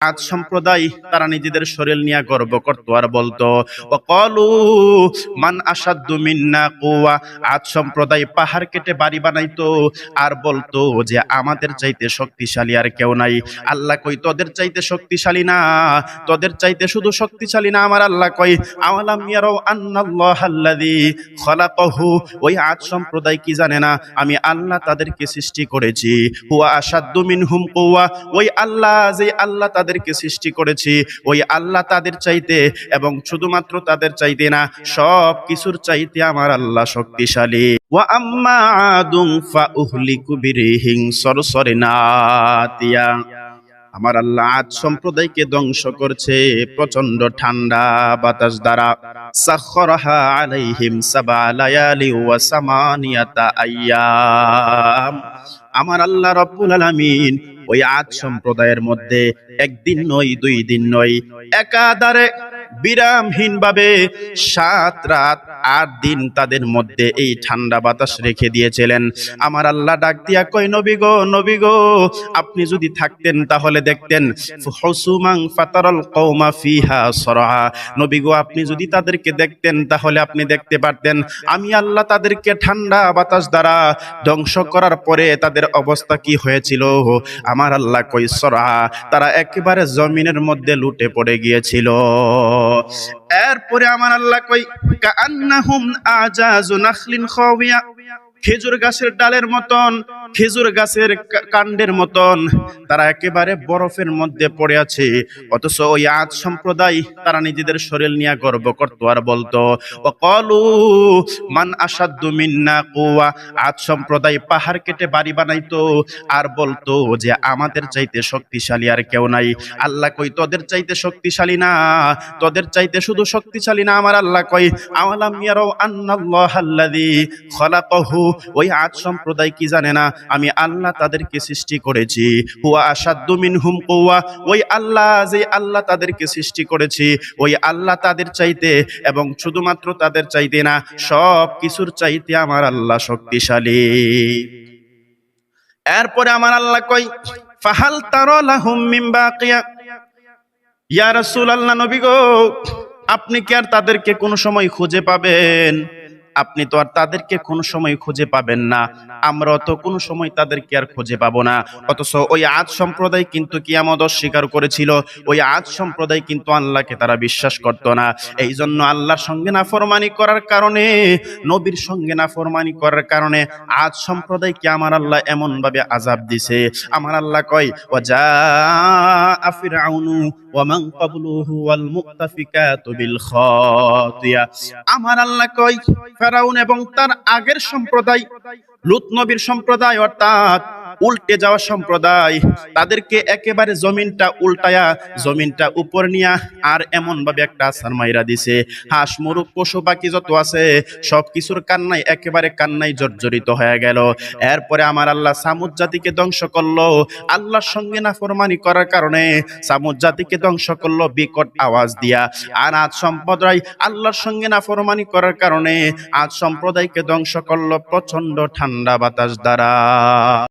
আজ সম্প্রদায় তারা নিজেদের শরীর নিয়ে গর্ব করত আর বলতো কলু মান আসাদ্দু মিন্না কুয়া আজ সম্প্রদায় পাহাড় কেটে বাড়ি বানাইতো আর বলতো যে, আমাদের চাইতে শক্তিশালী আর কেউ নাই। আল্লাহ কই, তোদের চাইতে শক্তিশালী না, তোদের চাইতে শুধু শক্তিশালী না আমার আল্লাহ কই, আওয়ালাম ইয়ারাও আন্নাল্লাহ আল্লাযী খলাকাহু? ওই আজ সম্প্রদায় কি জানে না, আমি আল্লাহ তাদেরকে সৃষ্টি করেছি। হুয়া আসাদ্দু মিনহুম কুয়া ওই আল্লাহ যে আল্লাহ তাদেরকে সৃষ্টি করেছি, ওই আল্লাহ তাদের চাইতে এবং শুধুমাত্র তাদের চাইতে না, সব কিছুর চাইতে আমার আল্লাহ শক্তিশালী। ওয়া আদুম ফা আমার আল্লাহ আজ সম্প্রদায়কে ধ্বংস করছে প্রচণ্ড ঠান্ডা বাতাস দ্বারা। সাখরাহা আলাইহিম সাবা লায়ালি ওয়া সামানিয়াতা আইয়াম আমার আল্লাহ রব্বুল আলামিন ওই আজ সম্প্রদায়ের মধ্যে একদিন নয় দুই দিন নয় একাধারে বিরামহীন ভাবে সাত রাত আট দিন তাদের মধ্যে এই ঠান্ডা বাতাস রেখে দিয়েছিলেন। আমার আল্লাহ ডাক দিয়া কই নবী গো নবী গো, আপনি যদি থাকতেন তাহলে দেখতেন হুসুমাং ফাতারাল কওমা ফিহা সরহা। নবী গো, আপনি যদি তাদেরকে দেখতেন তাহলে আপনি দেখতে পারতেন। আমি আল্লাহ তাদেরকে ঠান্ডা বাতাস দ্বারা ধ্বংস করার পরে তাদের অবস্থা কি হয়েছিল? আমার আল্লাহ কই সরহা। তারা একেবারে জমিনের মধ্যে লুটে পড়ে গিয়েছিল। এরপরে আমার আল্লাহ কই কান্নাহুম আজাজু নাখলিন খাওয়া খেজুর গাছের ডালের মতন। খেজুর গাছের কাণ্ডের মতন তারা একেবারে বরফের মধ্যে পড়ে আছে। অথচ ওই আজ সম্প্রদায় তারা নিজেদের শরীর নিয়ে গর্ব করতো আর বলতো ও কলু মান আসাদ্দু মিন্না কুয়া আজ সম্প্রদায় পাহাড় কেটে বাড়ি বানাইতো আর বলতো যে আমাদের চাইতে শক্তিশালী আর কেউ নাই। আল্লাহ কই তোদের চাইতে শক্তিশালী না তোদের চাইতে শুধু শক্তিশালী না আমার আল্লাহ কই আওয়ালাম ইয়ারাও আন্নাল্লাহ আল্লাযী খলাকাহু? ওই আজ সম্প্রদায় কি জানে না আমি আল্লাহ তাদেরকে সৃষ্টি করেছি। হুয়া আসাদ্দু মিনহুম কুওয়া। ওই আল্লাহ যে আল্লাহ তাদেরকে সৃষ্টি করেছি, ওই আল্লাহ তাদের চাইতে এবং শুধুমাত্র তাদের চাইতে না, সব কিছুর চাইতে আমার আল্লাহ শক্তিশালী। এরপরে আমার আল্লাহ কই ফাহাল তারা মিন ইয়া রাসূলুল্লাহ নবী গো, আপনি কি আর তাদেরকে কোনো সময় খুঁজে পাবেন? আপনি তো আর তাদেরকে কোনো সময় খুঁজে পাবেন না। আমরা তো কোনো সময় তাদেরকে আর খুঁজে পাবো না। অথচ ওই আজ সম্প্রদায় কিন্তু কিয়ামত অস্বীকার করেছিল। ওই আজ সম্প্রদায় কিন্তু আল্লাহকে তারা বিশ্বাস করত না। এই জন্য আল্লাহর সঙ্গে নাফরমানি করার কারণে, নবীর সঙ্গে নাফরমানি করার কারণে আজ সম্প্রদায়কে আমার আল্লাহ এমন ভাবে আজাব দিছে। আমার আল্লাহ কয় ওয়া ফিরআউনু ওয়া মান ক্বাবলুহু ওয়াল মুক্তাফিকাতু বিল খাতিয়া। আমার আল্লাহ কয় ফেরাউন এবং তার আগের সম্প্রদায় লুত নবীর সম্প্রদায় অর্থাৎ উল্টে যাওয়া সম্প্রদায়, তাদেরকে একেবারে জমিনটা উল্টায়া জমিনটা উপর নিয়া, আর এমন ভাবে একটা আসার মাইরা দিছে। হাঁস মুরুখ পশু, পাখি যত আছে সব কিছুর কান্নায়, একেবারে কান্নায় জর্জরিত হয়ে গেল। এরপরে আমার আল্লাহ সামুদ জাতিকে ধ্বংস করল। আল্লাহর সঙ্গে না ফরমানি করার কারণে সামুদ জাতিকে ধ্বংস করল বিকট আওয়াজ দিয়া। আর আজ সম্প্রদায় আল্লাহর সঙ্গে না ফরমানি করার কারণে আজ সম্প্রদায়কে ধ্বংস করল প্রচণ্ড ঠান্ডা বাতাস দ্বারা।